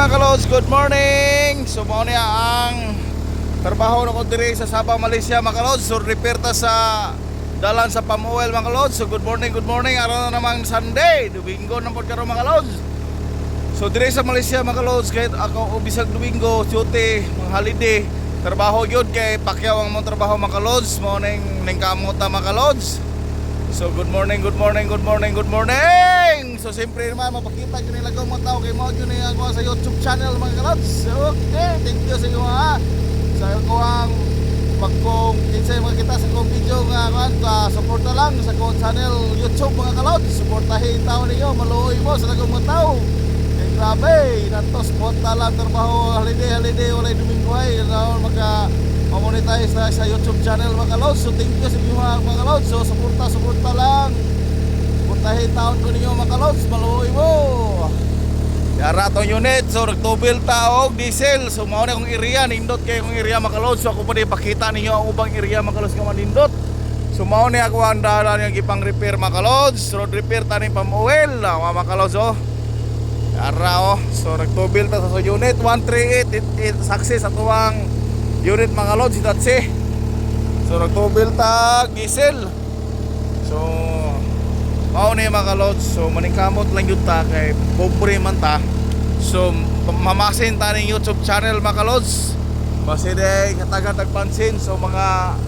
mga kalods, good morning! So mo niya ang trabaho na ko diri sa Sabah, Malaysia mga kalods. So repair ta sa dalan sa Pamuel mga kalods. So good morning, good morning. Araw na namang Sunday, Domingo na po karon mga kalods. So diri sa Malaysia mga kalods, kahit ako ubisag Domingo, duty, mga holiday, trabaho yun kay Pacquiao ang mong trabaho mga kalods. Mo ning ning kamot na mga kalods. So good morning, good morning, good morning, good morning! So siyempre naman mapakita ko nila kung mga tao kay mo yun yung ako sa YouTube channel mga kalods. So, okay, thank you sa inyo ha. Sa ko ang pag kung kinsay makita sa kong video nga kan ka support na lang sa kong channel YouTube mga kalods. Suportahin tao ninyo, maluoy mo sa lagong mga tao. Kay grabe, nato spot na lang trabaho holiday holiday walay domingo ay na maka mamonetize na sa YouTube channel mga kalods. So thank you sa mga mga kalods. So suporta suporta lang. Suportahin taon ko ninyo mga kalods, maluoy mo. Yara tong unit, so nagtubil ta diesel. So mao na kong area nindot kay kong area mga. So ako pa pakita ninyo ang ubang area mga nga manindot. So mao ni ako ang dalan yung ipang repair mga. Road repair tani pamuel, ah, mga kalods oh. Yara oh. So nagtubil ta sa unit 138 it, it, success ato ang unit mga kalods itatsi. So nagtubil ta diesel. So mao ni mga kalods. So maningkamot lang yun ta kay pobre man ta. So mamasin ta ning YouTube channel mga kalods. Basi day katagan tagpansin so mga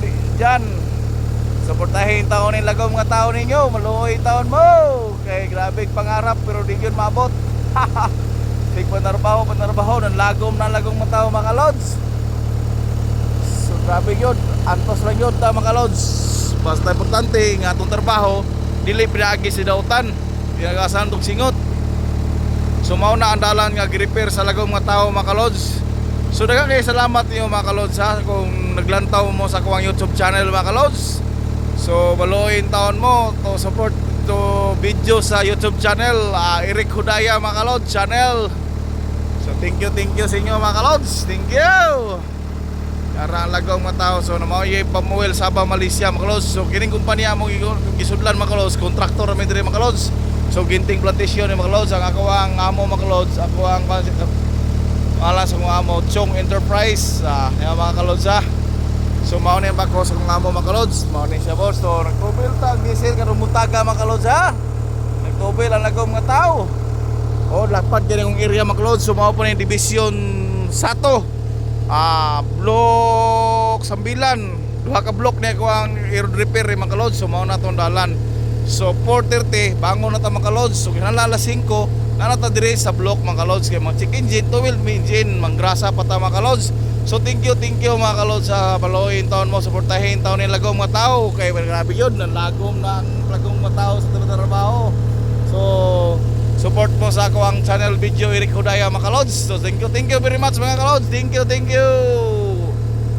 di- dyan. Suportahin taon ni lagaw mga tao ninyo. Maluoy taon mo. Kay grabe ang pangarap pero di yun maabot. Sig panarbaho, panarbaho. Nang lagom na lagong mga tao mga kalods. So grabe yun. Antos lang yun ta mga lods. Basta importante nga itong trabaho, dili pinaagi si dautan. Pinagasan itong singot. So mao na ang dalan nga gi-repair sa lagaw mga tao mga lods. So daghang kay salamat niyo mga lods ha kung naglantaw mo sa kuwang YouTube channel mga lods. So baluin taon mo to support to video sa YouTube channel ah, Eric Hudaya mga lods channel. So thank you thank you sa inyo mga lods. Thank you. Kara ang lagaw mga tao so namao yay pamuel Sabah Malaysia mga lods. So kining kumpanya mo gisudlan mga lods, kontraktor mi diri mga lods. So ginting plantation ni mga lods ang ako ang amo mga lods, ako ang Wala sa mga amo Chong Enterprise ah, yung mga kalods ah. So mao ni ba ko sa mga amo mga mao ni siya boss. So nagtubil ta ang diesel karon mutaga mga kalods ha. Nagtubil ang lagaw mga tao. Oh, lapad kini kong area mga. So mao po ni division Sato. Ah, block Sambilan. Duha ka block ni ako ang road repair eh, mga kalods. So mao na tong dalan. So 4:30 bangon na ta mga kalods. So alas 5 na ta dire sa block mga kalods kay mga check engine, two wheel engine, manggrasa pa ta mga kalods. So thank you, thank you mga kalods sa paloyin taon mo, suportahin taon ni lagong mga tao kay grabe yun, ang lagom na ang lagong mga tao sa trabaho. So support mo sa ako ang channel video Eric Hudaya mga kalods. So thank you, thank you very much mga kalods. Thank you, thank you.